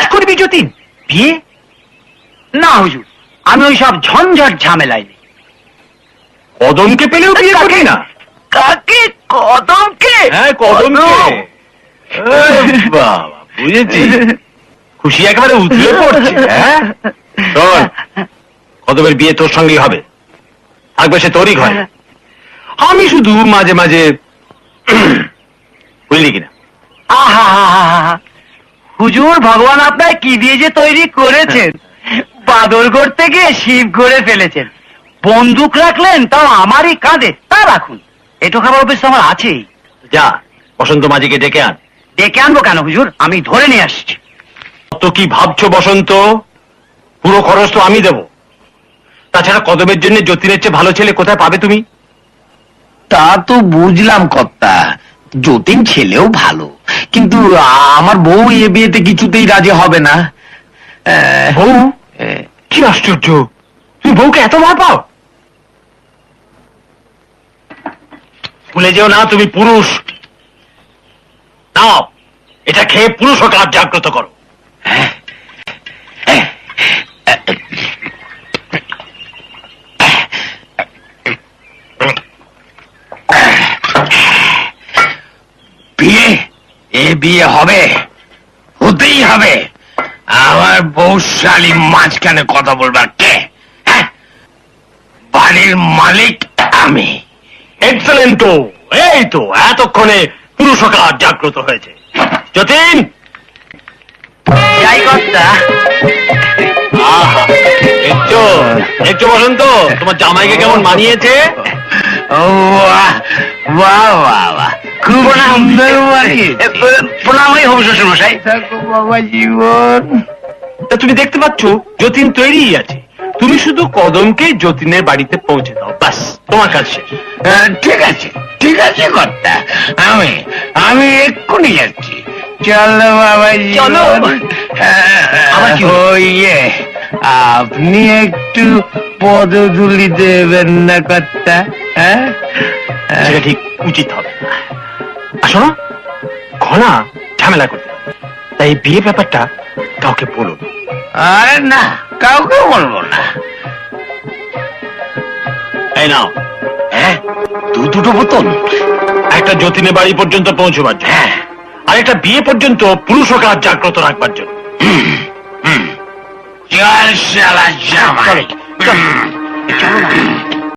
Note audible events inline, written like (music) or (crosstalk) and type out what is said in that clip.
Marriage করবি যতীন বিয়ে? না হুজুর। আমি ওই সব ঝঞ্ঝট ঝামেলাই নেই। কদমকে পেলেও বিয়ে করবি না। কাকে? কদমকে? হ্যাঁ কদমকে। বাবা বুঝেছি। খুশি একেবারে উতলে পড়ছে হ্যাঁ? শোন কদমের বিয়ে তোর সঙ্গেই হবে। থাকবে সে তোরই ঘরে। আমি শুধু মাঝে মাঝে (clears throat) বুঝলি কিনা? আহা হুজুর ভগবান আপনার কি দিয়ে যে তৈরি করেছেন? বাদর করতে গিয়ে শিব করে ফেলেছেন। বন্দুক রাখলেন তাও আমারই কাঁধে তা রাখুন। এটো খাবার অভ্যেস তো আমার আছেই। যা বসন্ত মাঝিকে ডেকে আন। ডেকে আনব কেন হুজুর? আমি ধরে নিয়ে আসছি। তো কি ভাবছ বসন্ত? পুরো খরচ তো আমি দেব। তাছাড়া কদমের জন্য যতীনের চেয়ে ভালো ছেলে কোথায় পাবে তুমি? তা তো বুঝলাম কর্তা। যতীন ছেলেও ভালো। কিন্তু আমার বউ এ বিয়েতে কিছুতেই রাজি হবে না। বউ? কি আশ্চর্য? তুমি বউকে এত ভয় পাও? ভুলে যেও না তুমি পুরুষ। নাও এটা খেয়ে পুরুষ কাজ জাগ্রত করো বিয়ে এ বিয়ে হবে হতেই হবে। আমার বৌশালী মাঝখানে কথা বলবার কে? হ্যাঁ? বাড়ির মালিক আমি। এক্সেলেন্ট তো এই তো এতক্ষণে পুরুষ কাজ জাগ্রত হয়েছে। যতীন! যাই কর্তা দেখছ দেখছ বসন্ত তোমার জামাইকে কেমন মানিয়েছে? ও বাহ বাহ বাহ। প্রণাম হয়ে বাবা জীবন তা তুমি দেখতে পাচ্ছ যতীন তৈরি আছে। তুমি শুধু কদমকে যতীনের বাড়িতে পৌঁছে দাও ব্যাস তোমার ঠিক আছে ঠিক আছে কর্তা আমি আমি এক্ষুনি যাচ্ছি। চলো বাবা চলো। হলো? ইয়ে আপনি একটু পদধুলি দেবেন না কর্তা হ্যাঁ? ঠিক উচিত হবে আসো না ঘনা ঝামেলা করতে তাই বিয়ে ব্যাপারটা কাউকে বলো আরে না কাউকে বলব না। এই নাও। হ্যাঁ দু দুটো বোতল। একটা যতীনের বাড়ি পর্যন্ত পৌঁছবার জন্য। হ্যাঁ। আর একটা বিয়ে পর্যন্ত পুরুষ কাজ জাগ্রত রাখবার জন্য। চল শালা জামাই। চলো, চলো।